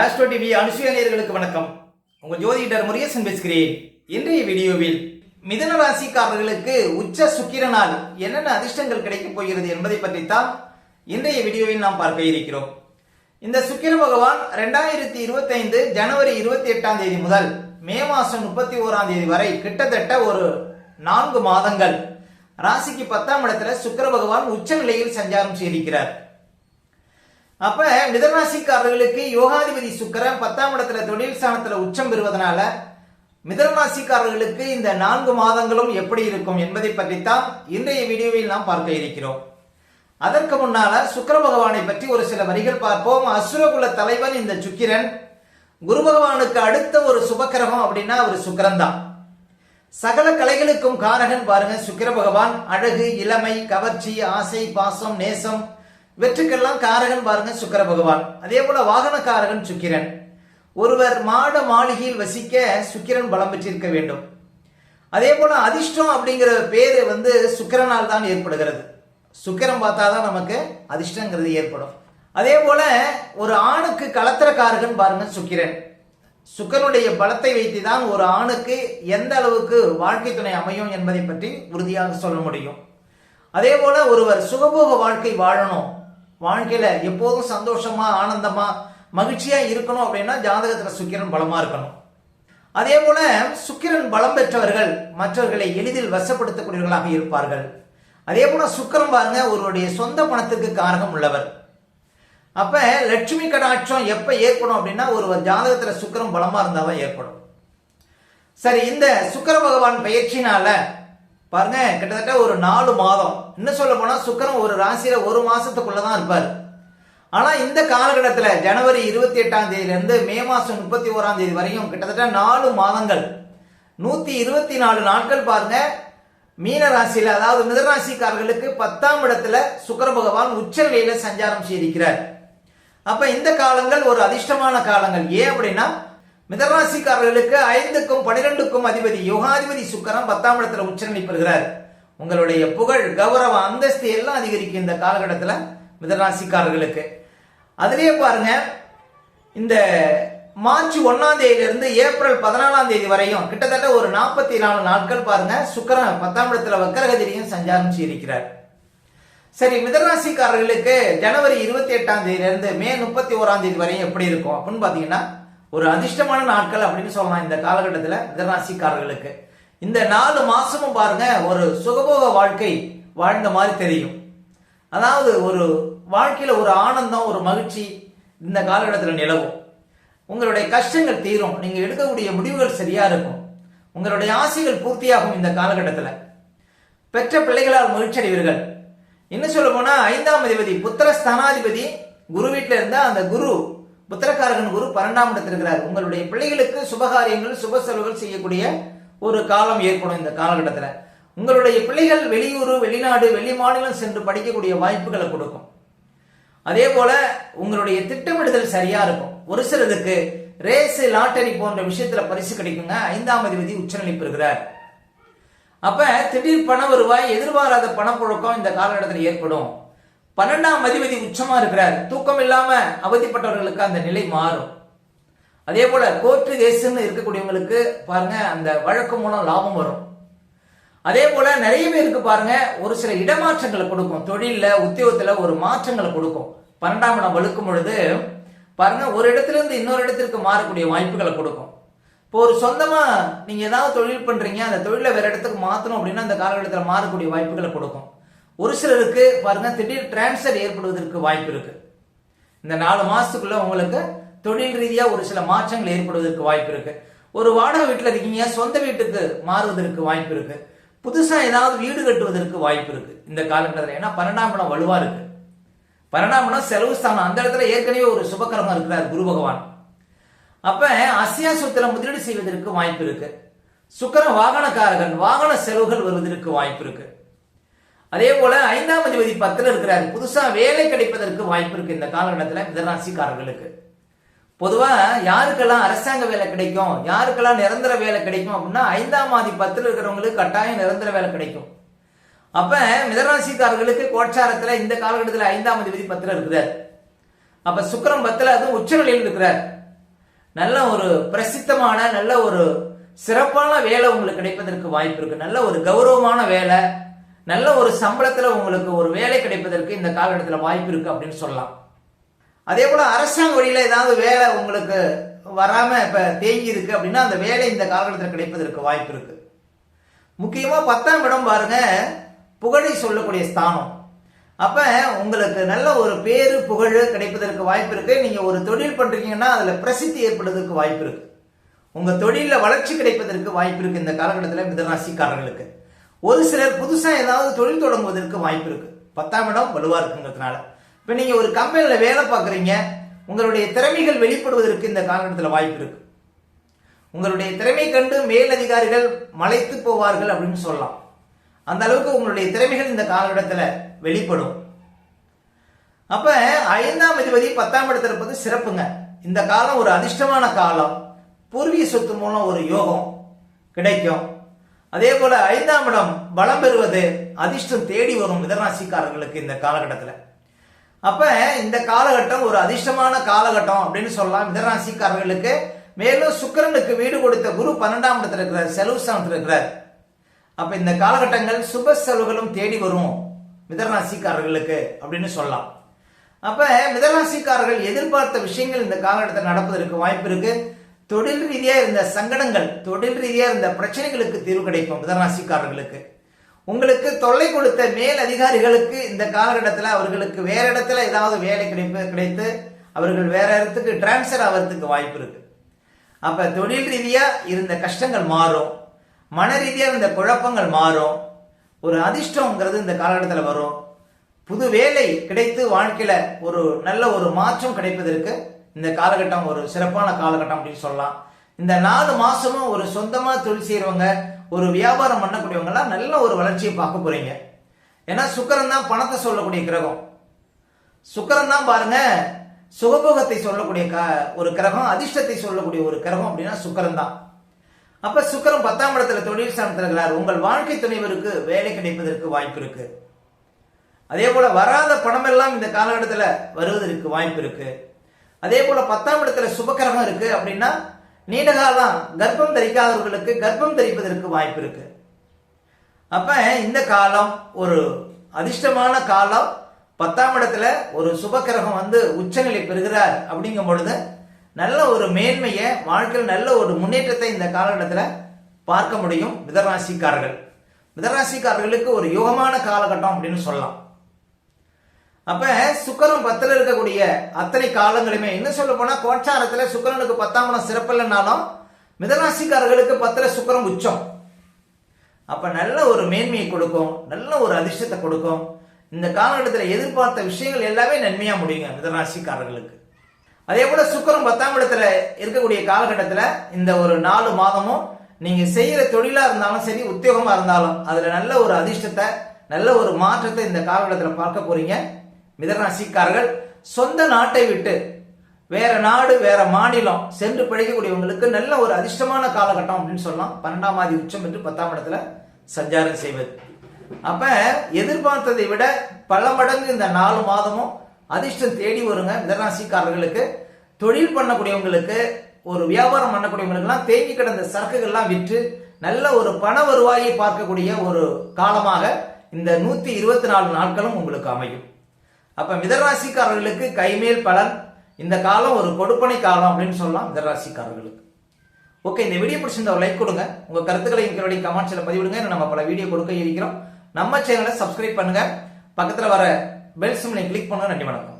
Astro TV அனுசுயானியர்களுக்கு வணக்கம். உங்கள் ஜோதிடர் முருகேசன் பேசுகிறேன். இன்றைய வீடியோவில் மிதன ராசிக்காரர்களுக்கு உச்ச சுக்கிரனால் என்னென்ன அதிர்ஷ்டங்கள் கிடைக்கப் போகிறது என்பதை பற்றித்தான் இன்றைய வீடியோவில் நாம் பார்க்க இருக்கிறோம். இந்த சுக்கிர பகவான் ரெண்டாயிரத்தி இருபத்தைந்து ஜனவரி இருபத்தி எட்டாம் தேதி முதல் மே மாதம் முப்பத்தி ஓராம் தேதி வரை கிட்டத்தட்ட ஒரு நான்கு மாதங்கள். ராசிக்கு பத்தாம் இடத்துல சுக்கிர பகவான் உச்ச நிலையில் சஞ்சாரம் செய்திருக்கிறார். அப்ப மிதனராசிக்காரர்களுக்கு யோகாதிபதி சுக்கிரன் பத்தாம் இடத்துல தொழில் ஸ்தானத்துல உச்சம் பெறுவதனால மிதனராசிக்காரர்களுக்கு இந்த நான்கு மாதங்களும் எப்படி இருக்கும் என்பதை பற்றித்தான் இன்றைய வீடியோவில் நாம் பார்க்க இருக்கிறோம். அதற்கு முன்னால சுக்கர பகவானை பற்றி ஒரு சில வரிகள் பார்ப்போம். அசுரகுல தலைவன் இந்த சுக்கிரன். குரு பகவானுக்கு அடுத்த ஒரு சுபக்கிரகம் அப்படின்னா ஒரு சுக்கரன் தான் சகல கலைகளுக்கும் காரகன் பாருங்க சுக்கிர பகவான். அழகு இளமை கவர்ச்சி ஆசை பாசம் நேசம் வெற்றுக்கெல்லாம் காரகன் பாருங்க சுக்கர பகவான். அதே போல வாகனக்காரகன் சுக்கிரன். ஒருவர் மாட மாளிகையில் வசிக்க சுக்கிரன் பலம் பெற்றிருக்க வேண்டும். அதே போல அதிர்ஷ்டம் அப்படிங்கிற பேரு வந்து சுக்கிரனால் தான் ஏற்படுகிறது. சுக்கிரம் பார்த்தாதான் நமக்கு அதிர்ஷ்டங்கிறது ஏற்படும். அதே போல ஒரு ஆணுக்கு கலத்திரக்காரகன் பாருங்க சுக்கிரன். சுக்கரனுடைய பலத்தை வைத்து தான் ஒரு ஆணுக்கு எந்த அளவுக்கு வாழ்க்கை துணை அமையும் என்பதை பற்றி உறுதியாக சொல்ல முடியும். அதே போல ஒருவர் சுகபோக வாழ்க்கை வாழணும். வாழ்க்கையில எப்போதும் சந்தோஷமா ஆனந்தமா மகிழ்ச்சியா இருக்கணும் அப்படின்னா ஜாதகத்துல சுக்கிரன் பலமா இருக்கணும். அதே போல சுக்கிரன் பலம் பெற்றவர்கள் மற்றவர்களை எளிதில் வசப்படுத்தக்கூடியவர்களாக இருப்பார்கள். அதே போல சுக்கரம் பாருங்க ஒருவருடைய சொந்த பணத்துக்கு காரகம் உள்ளவர். அப்ப லட்சுமி கடாட்சம் எப்ப ஏற்படும் அப்படின்னா ஒரு ஜாதகத்துல சுக்கிரம் பலமா இருந்தாதான் ஏற்படும். சரி இந்த சுக்கர பகவான் பயிற்சினால பாருங்க கிட்டத்தட்ட ஒரு நாலு மாதம். இன்னும் சொல்ல போனா சுக்கிரம் ஒரு ராசியில ஒரு மாசத்துக்குள்ளதான் இருப்பார். ஆனா இந்த காலகட்டத்தில் ஜனவரி இருபத்தி எட்டாம் தேதியில இருந்து மே மாசம் முப்பத்தி ஓராம் தேதி வரையும் கிட்டத்தட்ட நாலு மாதங்கள். நூத்தி இருபத்தி நாலு நாட்கள் பாருங்க மீன ராசியில அதாவது மிதராசிக்காரர்களுக்கு பத்தாம் இடத்துல சுக்கர பகவான் உச்ச நிலையில சஞ்சாரம் செய்திருக்கிறார். அப்ப இந்த காலங்கள் ஒரு அதிர்ஷ்டமான காலங்கள். ஏன் அப்படின்னா மிதராசிக்காரர்களுக்கு ஐந்துக்கும் பனிரெண்டுக்கும் அதிபதி யோகாதிபதி சுக்கரம் பத்தாம் இடத்துல உச்சரணி பெறுகிறார் உங்களுடைய புகழ் கௌரவ அந்தஸ்து எல்லாம் அதிகரிக்கும் இந்த காலகட்டத்தில் மிதராசிக்காரர்களுக்கு. அதுலேயே பாருங்க இந்த மார்ச் ஒன்னாம் தேதியிலிருந்து ஏப்ரல் பதினாலாம் தேதி வரையும் கிட்டத்தட்ட ஒரு நாற்பத்தி நாலு நாட்கள் பாருங்க சுக்கரன் பத்தாம் இடத்துல வக்கரகதிரியும் சஞ்சாரம் செய்திருக்கிறார். சரி மிதராசிக்காரர்களுக்கு ஜனவரி இருபத்தி எட்டாம் தேதியிலிருந்து மே முப்பத்தி ஓராம் தேதி வரையும் எப்படி இருக்கும் அப்படின்னு பாத்தீங்கன்னா ஒரு அதிர்ஷ்டமான நாட்கள் அப்படின்னு சொல்லலாம் இந்த காலகட்டத்தில் இதராசிக்காரர்களுக்கு இந்த நாலு மாசமும் பாருங்க ஒரு சுகபோக வாழ்க்கை வாழ்ந்த மாதிரி தெரியும். அதாவது ஒரு வாழ்க்கையில் ஒரு ஆனந்தம் ஒரு மகிழ்ச்சி இந்த காலகட்டத்தில் நிலவும். உங்களுடைய கஷ்டங்கள் தீரும். நீங்கள் எடுக்கக்கூடிய முடிவுகள் சரியாக இருக்கும். உங்களுடைய ஆசைகள் பூர்த்தியாகும் இந்த காலகட்டத்தில். பெற்ற பிள்ளைகளால் மகிழ்ச்சி அடைவீர்கள் இன்னும் சொல்ல போனால் ஐந்தாம் அதிபதி புத்திர ஸ்தானாதிபதி குரு வீட்டில் இருந்தால் அந்த குரு புத்திரக்காரகன் குரு பன்னெண்டாம் இடத்தில் இருக்கிறார். உங்களுடைய பிள்ளைகளுக்கு சுபகாரியங்கள் சுப செலவுகள் செய்யக்கூடிய ஒரு காலம் ஏற்படும் இந்த காலகட்டத்தில். உங்களுடைய பிள்ளைகள் வெளியூர் வெளிநாடு வெளி மாநிலம் சென்று படிக்கக்கூடிய வாய்ப்புகளை கொடுக்கும். அதே போல உங்களுடைய திட்டமிடுதல் சரியா இருக்கும். ஒரு சிலருக்கு ரேஸ் லாட்டரி போன்ற விஷயத்துல பரிசு கிடைக்குங்க. ஐந்தாம் அதிபதி உச்சநிலை பெறுகிறார் அப்ப திடீர் பண வருவாய் எதிர்பாராத பணப்புழக்கம் இந்த காலகட்டத்தில் ஏற்படும். பன்னெண்டாம் அதிபதி உச்சமா இருக்கிறார். தூக்கம் இல்லாம அவதிப்பட்டவர்களுக்கு அந்த நிலை மாறும். அதே போல கோர்ட்டு கேஸ்ன்னு இருக்கக்கூடியவங்களுக்கு பாருங்க அந்த வழக்கு மூலம் லாபம் வரும். அதே போல நிறைய பேருக்கு பாருங்க ஒரு சில இடமாற்றங்களை கொடுக்கும். தொழில உத்தியோகத்துல ஒரு மாற்றங்களை கொடுக்கும். பன்னெண்டாம் இடம் வலுக்கும் பொழுது பாருங்க ஒரு இடத்துல இருந்து இன்னொரு இடத்திற்கு மாறக்கூடிய வாய்ப்புகளை கொடுக்கும். இப்போ ஒரு சொந்தமா நீங்க ஏதாவது தொழில் பண்றீங்க அந்த தொழிலை வேற இடத்துக்கு மாத்தணும் அப்படின்னா அந்த காலகட்டத்தில் மாறக்கூடிய வாய்ப்புகளை கொடுக்கும். ஒரு சிலருக்கு பாருங்க திடீர் டிரான்ஸ்ஃபர் ஏற்படுவதற்கு வாய்ப்பு இருக்கு. இந்த நாலு மாசத்துக்குள்ள உங்களுக்கு தொழில் ரீதியா ஒரு சில மாற்றங்கள் ஏற்படுவதற்கு வாய்ப்பு இருக்கு. ஒரு வாடகை வீட்டில் இருக்கீங்க சொந்த வீட்டுக்கு மாறுவதற்கு வாய்ப்பு இருக்கு. புதுசா ஏதாவது வீடு கட்டுவதற்கு வாய்ப்பு இருக்கு இந்த காலகட்டத்தில். ஏன்னா பன்னெண்டாம் இடம் வலுவா இருக்கு. பன்னெண்டாம் இடம் செலவு ஸ்தானம். அந்த இடத்துல ஏற்கனவே ஒரு சுபகரமா இருக்கிறார் குரு பகவான். அப்ப அசியா சொத்துல முதலீடு செய்வதற்கு வாய்ப்பு இருக்கு. சுக்கரன் வாகனக்காரகன் வாகன செலவுகள் வருவதற்கு வாய்ப்பு இருக்கு. அதே போல ஐந்தாம் அதிபதி பத்தில் இருக்கிறார். புதுசா வேலை கிடைப்பதற்கு வாய்ப்பு இருக்கு இந்த காலகட்டத்தில் மிதராசிக்காரர்களுக்கு. பொதுவா யாருக்கெல்லாம் அரசாங்க வேலை கிடைக்கும் யாருக்கெல்லாம் நிரந்தர வேலை கிடைக்கும் அப்படின்னா ஐந்தாம் ஆதி பத்தில் இருக்கிறவங்களுக்கு கட்டாயம் நிரந்தர வேலை கிடைக்கும். அப்ப மிதராசிக்காரர்களுக்கு கோட்சாரத்துல இந்த காலகட்டத்தில் ஐந்தாம் அதிபதி பத்தில் இருக்கிறார். அப்ப சுக்கரம் பத்தில் அதுவும் உச்சநிலையில் இருக்கிறார். நல்ல ஒரு பிரசித்தமான நல்ல ஒரு சிறப்பான வேலை உங்களுக்கு கிடைப்பதற்கு வாய்ப்பு இருக்கு. நல்ல ஒரு கௌரவமான வேலை நல்ல ஒரு சம்பளத்தில் உங்களுக்கு ஒரு வேலை கிடைப்பதற்கு இந்த காலகட்டத்தில் வாய்ப்பு இருக்கு அப்படின்னு சொல்லலாம். அதே போல அரசாங்க வழியில் ஏதாவது வேலை உங்களுக்கு வராம இப்ப தேங்கி இருக்கு அப்படின்னா அந்த வேலை இந்த காலகட்டத்தில் கிடைப்பதற்கு வாய்ப்பு இருக்கு. முக்கியமா பத்தாம் இடம் பாருங்க புகழை சொல்லக்கூடிய ஸ்தானம். அப்ப உங்களுக்கு நல்ல ஒரு பேரு புகழ் கிடைப்பதற்கு வாய்ப்பு இருக்கு. நீங்க ஒரு தொழில் பண்றீங்கன்னா அதுல பிரசித்தி ஏற்படுவதற்கு வாய்ப்பு இருக்கு. உங்க தொழில வளர்ச்சி கிடைப்பதற்கு வாய்ப்பு இருக்கு இந்த காலகட்டத்தில் மிதராசிக்காரர்களுக்கு ஒரு சிலர் புதுசா ஏதாவது தொழில் தொடங்குவதற்கு வாய்ப்பு இருக்கு. பத்தாம் இடம் வலுவா இருக்குங்கிறதுனால. இப்ப நீங்க ஒரு கம்பெனில வேலை பார்க்குறீங்க உங்களுடைய திறமைகள் வெளிப்படுவதற்கு இந்த காலகட்டத்தில் வாய்ப்பு இருக்கு. உங்களுடைய திறமை கண்டு மேலதிகாரிகள் மலைத்து போவார்கள் அப்படின்னு சொல்லலாம். அந்த அளவுக்கு உங்களுடைய திறமைகள் இந்த காலகட்டத்தில் வெளிப்படும். அப்ப ஐந்தாம் அதிபதி பத்தாம் இடத்துல இருப்பது சிறப்புங்க. இந்த காலம் ஒரு அதிர்ஷ்டமான காலம். பூர்வீக சொத்து மூலம் ஒரு யோகம் கிடைக்கும். அதே போல ஐந்தாம் இடம் பலம் பெறுவது அதிர்ஷ்டம் தேடி வரும் மிதராசிக்காரர்களுக்கு இந்த காலகட்டத்தில். அப்ப இந்த காலகட்டம் ஒரு அதிர்ஷ்டமான காலகட்டம் அப்படின்னு சொல்லலாம். மிதராசிக்காரர்களுக்கு மேலும் சுக்கிரனுக்கு வீடு கொடுத்த குரு பன்னெண்டாம் இடத்துல இருக்கிறார் செலவு ஸ்தானத்தில் இருக்கிறார். அப்ப இந்த காலகட்டங்கள் சுப செலவுகளும் தேடி வரும் மிதராசிக்காரர்களுக்கு அப்படின்னு சொல்லலாம். அப்ப மிதராசிக்காரர்கள் எதிர்பார்த்த விஷயங்கள் இந்த காலகட்டத்தில் நடப்பதற்கு வாய்ப்பு இருக்கு. தொழில் ரீதியாக இருந்த சங்கடங்கள் தொழில் ரீதியாக இருந்த பிரச்சனைகளுக்கு தீர்வு கிடைக்கும் மிதராசிக்காரர்களுக்கு உங்களுக்கு தொல்லை கொடுத்த மேல் அதிகாரிகளுக்கு இந்த காலகட்டத்தில் அவர்களுக்கு வேற இடத்துல ஏதாவது வேலை கிடைப்பு கிடைத்து அவர்கள் வேற இடத்துக்கு டிரான்ஸ்ஃபர் ஆகிறதுக்கு வாய்ப்பு இருக்கு. அப்ப தொழில் ரீதியாக இருந்த கஷ்டங்கள் மாறும். மன ரீதியாக இருந்த குழப்பங்கள் மாறும். ஒரு அதிர்ஷ்டங்கிறது இந்த காலகட்டத்தில் வரும். புது வேலை கிடைத்து வாழ்க்கையில் ஒரு நல்ல ஒரு மாற்றம் கிடைப்பதற்கு இந்த காலகட்டம் ஒரு சிறப்பான காலகட்டம் அப்படின்னு சொல்லலாம். இந்த நாலு மாசமும் ஒரு சொந்தமா தொழில் செய்யறவங்க ஒரு வியாபாரம் பண்ணக்கூடியவங்கலாம் நல்ல ஒரு வளர்ச்சியை பார்க்க போறீங்க. ஏன்னா சுக்கரன் தான் பணத்தை சொல்லக்கூடிய கிரகம். சுக்கரன் தான் பாருங்க சுகபோகத்தை சொல்லக்கூடிய க- ஒரு கிரகம் அதிர்ஷ்டத்தை சொல்லக்கூடிய ஒரு கிரகம் அப்படின்னா சுக்கரன் தான். அப்ப சுக்கரன் பத்தாம் இடத்துல தொழில் ஸ்தானத்தில் இருக்கிறார். உங்கள் வாழ்க்கை துணைவருக்கு வேலை கிடைப்பதற்கு வாய்ப்பு இருக்கு. அதே போல வராத பணம் எல்லாம் இந்த காலகட்டத்தில் வருவதற்கு வாய்ப்பு இருக்கு. அதே போல பத்தாம் இடத்துல சுபக்கிரகம் இருக்கு அப்படின்னா நீண்ட காலம் கர்ப்பம் தரிக்காதவர்களுக்கு கர்ப்பம் தரிப்பதற்கு வாய்ப்பு இருக்கு. அப்ப இந்த காலம் ஒரு அதிர்ஷ்டமான காலம். பத்தாம் இடத்துல ஒரு சுபக்கிரகம் வந்து உச்சநிலை பெறுகிறார் அப்படிங்கும் பொழுது நல்ல ஒரு மேன்மையை வாழ்க்கையில் நல்ல ஒரு முன்னேற்றத்தை இந்த காலகட்டத்தில் பார்க்க முடியும் மிதராசிக்காரர்கள். மிதராசிக்காரர்களுக்கு ஒரு யோகமான காலகட்டம் அப்படின்னு சொல்லலாம். அப்ப சுக்கரம் பத்துல இருக்கக்கூடிய அத்தனை காலங்களுமே என்ன சொல்ல போனா கோச்சாரத்துல சுக்கரனுக்கு பத்தாம் இடம் சிறப்பில்லைனாலும் மிதராசிக்காரர்களுக்கு பத்துல சுக்கரம் உச்சம். அப்ப நல்ல ஒரு மேன்மையை கொடுக்கும் நல்ல ஒரு அதிர்ஷ்டத்தை கொடுக்கும். இந்த காலகட்டத்தில் எதிர்பார்த்த விஷயங்கள் எல்லாமே நன்மையா முடியுங்க மிதராசிக்காரர்களுக்கு. அதே போல சுக்கரம் பத்தாம் இடத்துல இருக்கக்கூடிய காலகட்டத்தில் இந்த ஒரு நாலு மாதமும் நீங்க செய்யற தொழிலா இருந்தாலும் சரி உத்தியோகமா இருந்தாலும் அதுல நல்ல ஒரு அதிர்ஷ்டத்தை நல்ல ஒரு மாற்றத்தை இந்த காலகட்டத்தில் பார்க்க போறீங்க. மிதராசிக்காரர்கள் சொந்த நாட்டை விட்டு வேற நாடு வேற மாநிலம் சென்று பிழைக்கக்கூடியவங்களுக்கு நல்ல ஒரு அதிர்ஷ்டமான காலகட்டம் அப்படின்னு சொல்லலாம். பன்னெண்டாம் ஆதி உச்சம் என்று பத்தாம் இடத்துல சஞ்சாரம் செய்வது. அப்ப எதிர்பார்த்ததை விட பல மடங்கு இந்த நாலு மாதமும் அதிர்ஷ்டம் தேடி வருங்க மிதராசிக்காரர்களுக்கு. தொழில் பண்ணக்கூடியவங்களுக்கு ஒரு வியாபாரம் பண்ணக்கூடியவங்களுக்கெல்லாம் தேங்கி கிடந்த சரக்குகள்லாம் விற்று நல்ல ஒரு பண வருவாயை பார்க்கக்கூடிய ஒரு காலமாக இந்த நூத்தி இருபத்தி நாலு நாட்களும் உங்களுக்கு அமையும். அப்ப மிதராசிக்காரர்களுக்கு கைமேல் பலன் இந்த காலம் ஒரு கொடுப்பனை காலம் அப்படின்னு சொல்லலாம் மிதராசிக்காரர்களுக்கு. ஓகே இந்த வீடியோ பிடிச்சிருந்த ஒரு லைக் கொடுங்க. உங்க கருத்துக்களை எங்களுடைய கமெண்ட்ஸ்ல பதிவிடுங்க. நம்ம பல வீடியோ கொடுக்க இருக்கிறோம். நம்ம சேனலை சப்ஸ்கிரைப் பண்ணுங்க. பக்கத்துல வர பெல் சிம்லை கிளிக் பண்ணுங்க. நன்றி வணக்கம்.